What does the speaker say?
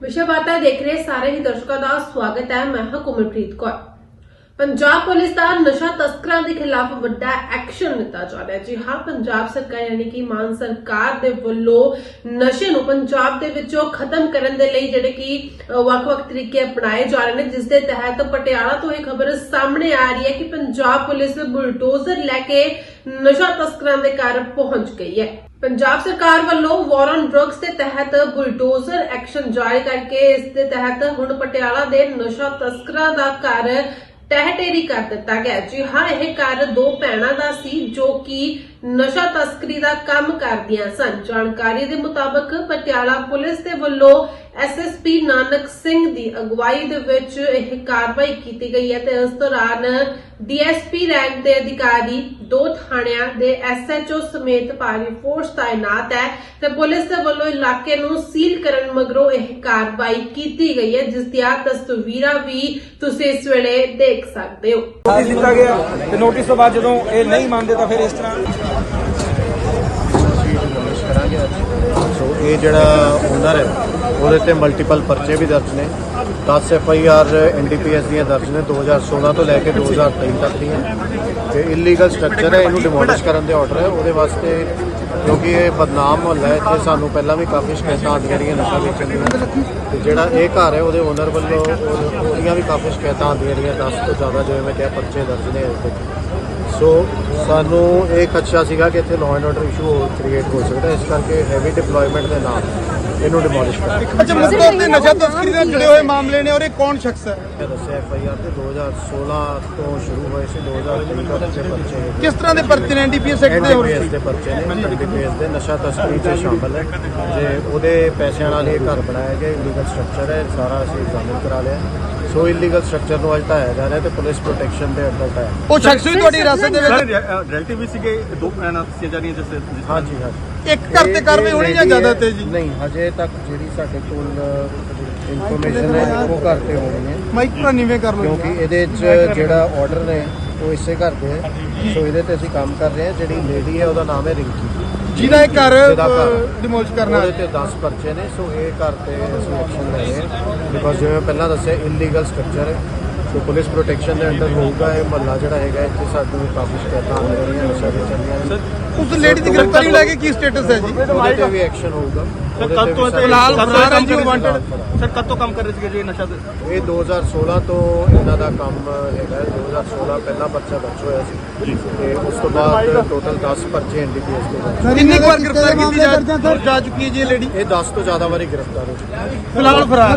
ਵਿਸ਼ਵ ਵਾਰਤਾ ਦੇਖ ਰਹੇ ਸਾਰੇ ਹੀ ਦਰਸ਼ਕਾਂ ਦਾ ਸਵਾਗਤ ਹੈ। ਮੈਂ ਹਾਂ ਕੋਮਲਪ੍ਰੀਤ ਕੌਰ। ਪੰਜਾਬ ਪੁਲਿਸ ਦਾ ਨਸ਼ਾ ਤਸਕਰਾਂ ਦੇ ਖਿਲਾਫ ਵੱਡਾ ਐਕਸ਼ਨ ਲਿੱਤਾ ਜਾ ਰਿਹਾ ਜੀ ਹਾਂ, ਪੰਜਾਬ ਸਰਕਾਰ ਯਾਨੀ ਕਿ ਮਾਨ ਸਰਕਾਰ ਦੇ ਵੱਲੋਂ ਨਸ਼ੇ ਨੂੰ ਪੰਜਾਬ ਦੇ ਵਿੱਚੋਂ ਖਤਮ ਕਰਨ ਦੇ ਲਈ ਜਿਹੜੇ ਕਿ ਵੱਖ-ਵੱਖ ਤਰੀਕੇ ਅਪਣਾਏ ਜਾ ਰਹੇ ਨੇ, ਜਿਸ ਦੇ ਤਹਿਤ ਪਟਿਆਲਾ ਤੋਂ ਇਹ ਖਬਰ ਸਾਹਮਣੇ ਆ ਰਹੀ ਹੈ ਕਿ ਪੰਜਾਬ ਪੁਲਿਸ ਬੁਲਡੋਜ਼ਰ ਲੈ ਕੇ ਨਸ਼ਾ ਤਸਕਰਾਂ ਦੇ ਘਰ ਪਹੁੰਚ ਗਈ ਹੈ। ਪੰਜਾਬ ਸਰਕਾਰ ਵੱਲੋਂ ਵਾਰ ਔਨ ਡਰੱਗਸ ਦੇ ਤਹਿਤ ਬੁਲਡੋਜ਼ਰ ਐਕਸ਼ਨ ਜਾਰੀ ਕਰਕੇ ਇਸ ਦੇ ਤਹਿਤ ਹੁਣ ਪਟਿਆਲਾ ਦੇ ਨਸ਼ਾ ਤਸਕਰਾਂ ਦਾ ਘਰ ਟਹਿਟੇਰੀ ਕਰ ਦਿੱਤਾ ਗਿਆ ਜੀ ਹਾਂ, ਇਹ ਘਰ ਦੋ ਭੈਣਾਂ ਦਾ ਸੀ ਜੋ ਕਿ ਨਸ਼ਾ ਤਸਕਰੀ ਦਾ ਕੰਮ ਕਰਦੀਆਂ ਸਨ। ਜਾਣਕਾਰੀ ਦੇ ਮੁਤਾਬਕ ਪਟਿਆਲਾ ਪੁਲਿਸ ਦੇ ਵੱਲੋਂ ਐਸਐਸਪੀ ਨਾਨਕ ਸਿੰਘ ਦੀ ਅਗਵਾਈ ਦੇ ਵਿੱਚ ਇਹ ਕਾਰਵਾਈ ਕੀਤੀ ਗਈ ਹੈ ਤੇ ਇਸ ਦੌਰਾਨ ਡੀਐਸਪੀ ਰੈਂਕ ਦੇ ਅਧਿਕਾਰੀ ਦੋ ਥਾਣਿਆਂ ਦੇ ਐਸਐਚਓ ਸਮੇਤ ਭਾਰੀ ਫੋਰਸ ਤਾਇਨਾਤ ਹੈ ਤੇ ਪੁਲਿਸ ਦੇ ਵੱਲੋਂ ਇਲਾਕੇ ਨੂੰ ਸੀਲ ਕਰਨ ਮਗਰੋਂ ਇਹ ਕਾਰਵਾਈ ਕੀਤੀ ਗਈ ਹੈ ਜਿਸ ਦੀਆਂ ਤਸਵੀਰਾਂ ਵੀ ਤੁਸੀਂ ਇਸ ਵੇਲੇ ਦੇਖ ਸਕਦੇ ਹੋ। ਨੋਟਿਸ ਦਿੱਤਾ ਗਿਆ ਤੇ ਨੋਟਿਸ ਤੋਂ ਬਾਅਦ ਜਦੋਂ ਇਹ ਨਹੀਂ ਮੰਨਦੇ ਤਾਂ ਫਿਰ ਇਸ ਤਰ੍ਹਾਂ ਨੋਟਿਸ ਕਰਾਂਗੇ ਅੱਜ। ਸੋ ਇਹ ਜਿਹੜਾ ਓਨਰ ਹੈ, ਉਹਦੇ ਤੇ ਮਲਟੀਪਲ ਪਰਚੇ ਵੀ ਦਰਜ ਨੇ। 10 F I R N D P NDPS ਦੀਆਂ ਦਰਜ ਨੇ 2016 ਤੋਂ ਲੈ ਕੇ 2023 ਤੱਕ ਦੀਆਂ। ਤੇ ਇਲੀਗਲ ਸਟਰਕਚਰ ਹੈ, ਇਹਨੂੰ ਡਿਮੋਲਿਸ਼ ਕਰਨ ਦੇ ਆਰਡਰ ਹੈ। ਉਹਦੇ ਵਾਸਤੇ ਕਿਉਂਕਿ ਇਹ ਬਦਨਾਮ ਮੁਹੱਲਾ ਹੈ ਇੱਥੇ ਸਾਨੂੰ ਪਹਿਲਾਂ ਵੀ ਕਾਫੀ ਸ਼ਿਕਾਇਤਾਂ ਆਉਂਦੀਆਂ ਰਹੀਆਂ ਨਸ਼ਾ ਵੇਚਣ ਦੀਆਂ ਤੇ ਜਿਹੜਾ ਇਹ ਘਰ ਹੈ ਉਹਦੇ ਓਨਰ ਵੱਲੋਂ ਉਹ- ਉਹਦੀਆਂ ਵੀ ਕਾਫੀ ਸ਼ਿਕਾਇਤਾਂ ਆਉਂਦੀਆਂ ਰਹੀਆਂ 10 ਤੋਂ ਜ਼ਿਆਦਾ ਜਿਵੇਂ ਮੈਂ ਕਿਹਾ ਪਰਚੇ ਦਰਜ ਨੇ ਅਜੇ ਤੱਕ। ਸੋ ਸਾਨੂੰ ਇਹ ਖਦਸ਼ਾ ਸੀਗਾ ਕਿ ਇੱਥੇ law and order issue create ਹੋ ਸਕਦਾ। ਇਸ ਕਰਕੇ ਹੈਵੀ ਡਿਪਲੋਇਮੈਂਟ ਦੇ ਨਾਲ ਇਹਨੂੰ ਡਿਮੋਲਿਸ਼ ਕਰਾਂਗੇ ਅੱਛਾ ਮੁੱਖ ਤੌਰ ਤੇ ਨਸ਼ਾ ਤਸਕਰੀ ਨਾਲ ਜੁੜੇ ਹੋਏ ਮਾਮਲੇ ਨੇ ਔਰ ਇਹ ਕੌਣ ਸ਼ਖਸ ਹੈ? ਦੱਸਿਆ ਐਫ ਆਈ ਆਰ ਤੇ 2016 ਤੋਂ ਸ਼ੁਰੂ ਹੋਏ ਸੀ 2023 ਤੱਕ ਦੇ ਪਰਚੇ। ਕਿਸ ਤਰ੍ਹਾਂ ਦੇ ਪਰਚੇ ਨੇ? ਐਨਡੀਪੀਐਸ ਐਕਟ ਦੇ ਹੋ ਰਹੇ ਦੇ ਪਰਚੇ ਨੇ। ਐਨਡੀਪੀਐਸ ਦੇ ਨਸ਼ਾ ਤਸਕਰੀ 'ਚ ਸ਼ਾਮਲ ਹੈ। ਜੇ ਉਹਦੇ ਪੈਸਿਆਂ ਨਾਲ ਇਹ ਘਰ ਬਣਾਇਆ ਗਿਆ ਇਲੀਗਲ ਸਟਰਕਚਰ ਹੈ ਸਾਰਾ ਅਸੀਂ ਐਗਜ਼ਾਮਿਨ ਕਰਾ ਲਿਆ। ਸੋ ਇਲੀਗਲ ਸਟਰਕਚਰ ਨੂੰ ਅੱਜ ਢਾਇਆ ਜਾ ਰਿਹਾ ਤੇ ਪੁਲਿਸ ਪ੍ਰੋਟੈਕਸ਼ਨ ਦੇ ਅੰਡਰ ਢਾਇਆ ਉਹ ਸ਼ਖਸ ਵੀ ਤੁਹਾਡੀ ਹਿਰਾਸਤ ਦੇ ਵਿੱਚ ਰਿਲੇਟਿਵ ਵੀ ਸੀਗੇ ਦੋ ਭੈਣਾਂ ਦੱਸੀਆਂ ਜਾ ਰਹੀਆਂ ਜਿਸ ਹਾਂਜੀ ਹਾਂਜੀ। ਇੱਕ ਘਰ ਤੇ ਕਾਰਵਾਈ ਹੋਣੀ ਜਾਂ ਜ਼ਿਆਦਾ ਤੇ ਜੀ ਨਹੀਂ ਹਜੇ ਤੱਕ ਜਿਹੜੀ ਸਾਡੇ ਕੋਲ ਇਨਫੋਰਮੇਸ਼ਨ ਹੈ ਉਹ ਘਰ ਤੇ ਹੋਣੀ ਹੈ। ਮਾਈਕ ਭਰਾ ਨੀਵੇਂ ਕਰ ਲਓ। ਕਿਉਂਕਿ ਇਹਦੇ 'ਚ ਜਿਹੜਾ ਆਰਡਰ ਨੇ ਉਹ ਇਸੇ ਘਰ ਦੇ ਹੈ। ਸੋ ਇਹਦੇ ਤੇ ਅਸੀਂ ਕੰਮ ਕਰ ਰਹੇ ਹਾਂ। ਜਿਹੜੀ ਲੇਡੀ ਹੈ ਉਹਦਾ ਨਾਮ ਹੈ ਰਿੰਕੀ। ਜਿਹਦਾ ਇਹ ਘਰ। ਡਿਮੋਲਿਸ਼ ਕਰਨਾ ਉਹਦੇ ਤੇ 10 ਪਰਚੇ ਨੇ ਸੋ ਇਹ ਘਰ ਤੇ ਅਸੀਂ ਐਕਸ਼ਨ ਲੈ ਰਹੇ ਹਾਂ। ਬਿਕੋਜ਼ ਜਿਵੇਂ ਪਹਿਲਾਂ ਦੱਸਿਆ ਇਲੀਗਲ ਸਟਰਕਚਰ ਹੈ। ਸੋ ਪੁਲਿਸ ਪ੍ਰੋਟੈਕਸ਼ਨ ਦੇ ਅੰਡਰ ਹੋਊਗਾ ਇਹ ਮਹੱਲਾ ਜਿਹੜਾ ਹੈਗਾ ਇੱਥੇ ਸਾਨੂੰ ਕਾਫੀ ਸ਼ਿਕਾਇਤਾਂ ਆ ਰਹੀਆਂ ਨਸ਼ਾ ਦੀਆਂ। ਉਸ ਲੇਡੀ ਦੀ ਗ੍ਰਿਫਤਾਰੀ ਲੈ ਕੇ ਕੀ ਸਟੇਟਸ ਹੈ ਜੀ? ਉਹਦੇ ਤੇ ਵੀ ਐਕਸ਼ਨ ਹੋਊਗਾ। ਸਰ ਕਦ ਤੇ ਕਦ ਤੋਂ ਫਰਾਰ ਜੀ। ਸੀ? ਸਰ ਕਦ ਤੋਂ ਕੰਮ ਕਰ ਰਹੇ ਸੀਗੇ ਜੀ ਇਹ ਨਸ਼ਾ ਦੇ। ਇਹ 2016 ਤੋਂ ਇਹਨਾਂ ਦਾ ਕੰਮ ਹੈਗਾ। 2016 ਪਹਿਲਾ ਪਰਚਾ ਦਰਜ ਹੋਇਆ ਸੀ। ਤੇ ਉਸ ਤੋਂ ਬਾਅਦ ਟੋਟਲ 10 ਪਰਚੇ ਐਨਡੀਪੀਐਸ ਦੇ ਦਰਜ ਕਿੰਨੀ ਵਾਰ ਗ੍ਰਿਫਤਾਰ ਕੀਤੀ ਜਾ ਜਾ ਚੁੱਕੀ ਹੈ ਜੀ ਇਹ ਲੇਡੀ? ਇਹ 10 ਤੋਂ ਜ਼ਿਆਦਾ ਵਾਰੀ ਗ੍ਰਿਫਤਾਰ ਹੋ ਚੁੱਕੀ ਹੈ। ਫਿਲਹਾਲ ਫਰਾਰ।